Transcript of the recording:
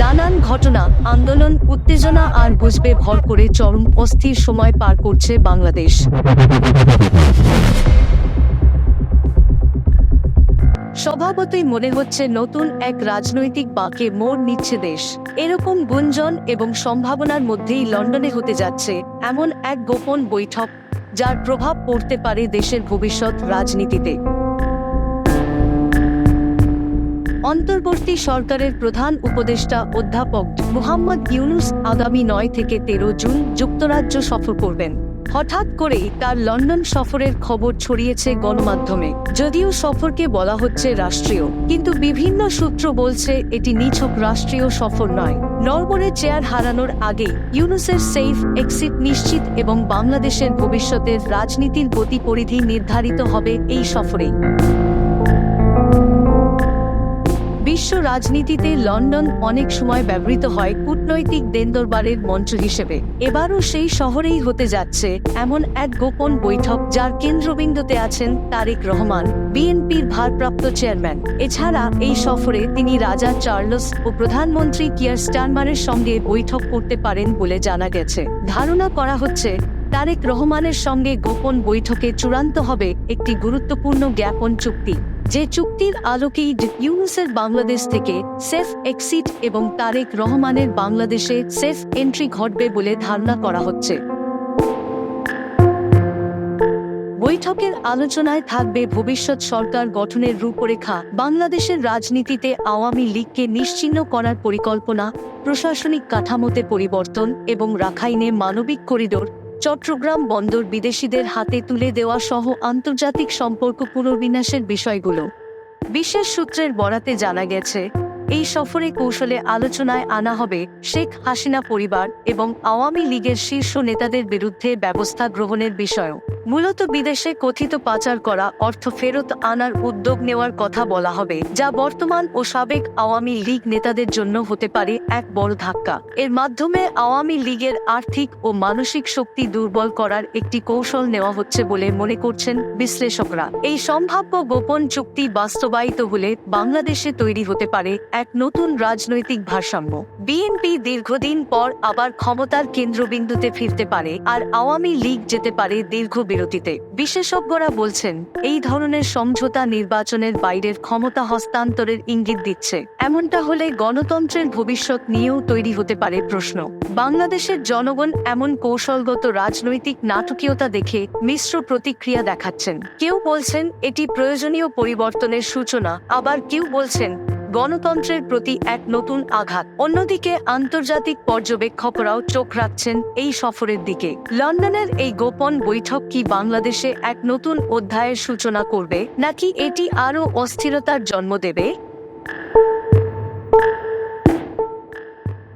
নানান ঘটনা, আন্দোলন, উত্তেজনা আর বুঝবে ভর করে চরম অস্থির সময় পার করছে বাংলাদেশ। স্বভাবতই মনে হচ্ছে নতুন এক রাজনৈতিক বাঁকে মোড় নিচ্ছে দেশ। এরকম গুঞ্জন এবং সম্ভাবনার মধ্যেই লন্ডনে হতে যাচ্ছে এমন এক গোপন বৈঠক, যার প্রভাব পড়তে পারে দেশের ভবিষ্যৎ রাজনীতিতে। অন্তর্বর্তী সরকারের প্রধান উপদেষ্টা অধ্যাপক মুহাম্মদ ইউনুস আগামী নয় থেকে তেরো জুন যুক্তরাজ্য সফর করবেন। হঠাৎ করেই তার লন্ডন সফরের খবর ছড়িয়েছে গণমাধ্যমে। যদিও সফরকে বলা হচ্ছে রাষ্ট্রীয়, কিন্তু বিভিন্ন সূত্র বলছে এটি নিছক রাষ্ট্রীয় সফর নয়। নরবরে চেয়ার হারানোর আগে ইউনুসের সেফ এক্সিট নিশ্চিত এবং বাংলাদেশের ভবিষ্যতের রাজনীতির গতি পরিধি নির্ধারিত হবে এই সফরেই। বিশ্ব রাজনীতিতে লন্ডন অনেক সময় ব্যবহৃত হয় কূটনৈতিক দেনদরবারের মঞ্চ হিসেবে। এবারও সেই শহরেই হতে যাচ্ছে এমন এক গোপন বৈঠক যার কেন্দ্রবিন্দুতে আছেন তারেক রহমান, বিএনপির ভারপ্রাপ্ত চেয়ারম্যান। এছাড়া এই সফরে তিনি রাজা চার্লস ও প্রধানমন্ত্রী কিয়ার স্টারমারের সঙ্গে বৈঠক করতে পারেন বলে জানা গেছে। ধারণা করা হচ্ছে, তারেক রহমানের সঙ্গে গোপন বৈঠকে চূড়ান্ত হবে একটি গুরুত্বপূর্ণ জ্ঞাপন চুক্তি। যে চুক্তির আলোকেই ইউনুসের বাংলাদেশ থেকে সেফ এক্সিট এবং তারেক রহমানের বাংলাদেশে সেফ এন্ট্রি ঘটবে বলে ধারণা করা হচ্ছে। বৈঠকের আলোচনায় থাকবে ভবিষ্যৎ সরকার গঠনের রূপরেখা, বাংলাদেশের রাজনীতিতে আওয়ামী লীগকে নিশ্চিহ্ন করার পরিকল্পনা, প্রশাসনিক কাঠামোতে পরিবর্তন এবং রাখাইনে মানবিক করিডোর চট্টগ্রাম বন্দর বিদেশিদের হাতে তুলে দেওয়া সহ আন্তর্জাতিক সম্পর্ক পুনর্বিন্যাসের বিষয়গুলো। বিশেষ সূত্রের বরাতে জানা গেছে, এই সফরে কৌশলে আলোচনায় আনা হবে শেখ হাসিনা পরিবার এবং আওয়ামী লীগের শীর্ষ নেতাদের বিরুদ্ধে ব্যবস্থা গ্রহণের বিষয়ও। মূলত বিদেশে কথিত পাচার করা অর্থ ফেরত আনার উদ্যোগ নেওয়ার কথা বলা হবে, যা বর্তমান ও সাবেক আওয়ামী লীগ নেতাদের জন্য হতে পারে এক বড় ধাক্কা। এর মাধ্যমে আওয়ামী লীগের আর্থিক ও মানসিক শক্তি দুর্বল করার একটি কৌশল নেওয়া হচ্ছে বলে মনে করছেন বিশ্লেষকরা। এই সম্ভাব্য গোপন চুক্তি বাস্তবায়িত হলে বাংলাদেশে তৈরি হতে পারে এক নতুন রাজনৈতিক ভারসাম্য। বিএনপি দীর্ঘদিন পর আবার ক্ষমতার কেন্দ্রবিন্দুতে ফিরতে পারে আর আওয়ামী লীগ যেতে পারে দীর্ঘ বিরতিতে বিশেষজ্ঞরা বলছেন, এই ধরনের সমঝোতা নির্বাচনের বাইরের ক্ষমতা হস্তান্তরের ইঙ্গিত দিচ্ছে। এমনটা হলে গণতন্ত্রের ভবিষ্যৎ নিয়েও তৈরি হতে পারে প্রশ্ন। বাংলাদেশের জনগণ এমন কৌশলগত রাজনৈতিক নাটকীয়তা দেখে মিশ্র প্রতিক্রিয়া দেখাচ্ছেন। কেউ বলছেন, এটি প্রয়োজনীয় পরিবর্তনের সূচনা। আবার কেউ বলছেন গণতন্ত্রের প্রতি এক নতুন আঘাত। অন্যদিকে আন্তর্জাতিক পর্যবেক্ষকরাও চোখ রাখছেন এই সফরের দিকে। লন্ডনের এই গোপন বৈঠক কি বাংলাদেশে এক নতুন অধ্যায়ের সূচনা করবে, নাকি এটি আরও অস্থিরতার জন্ম দেবে?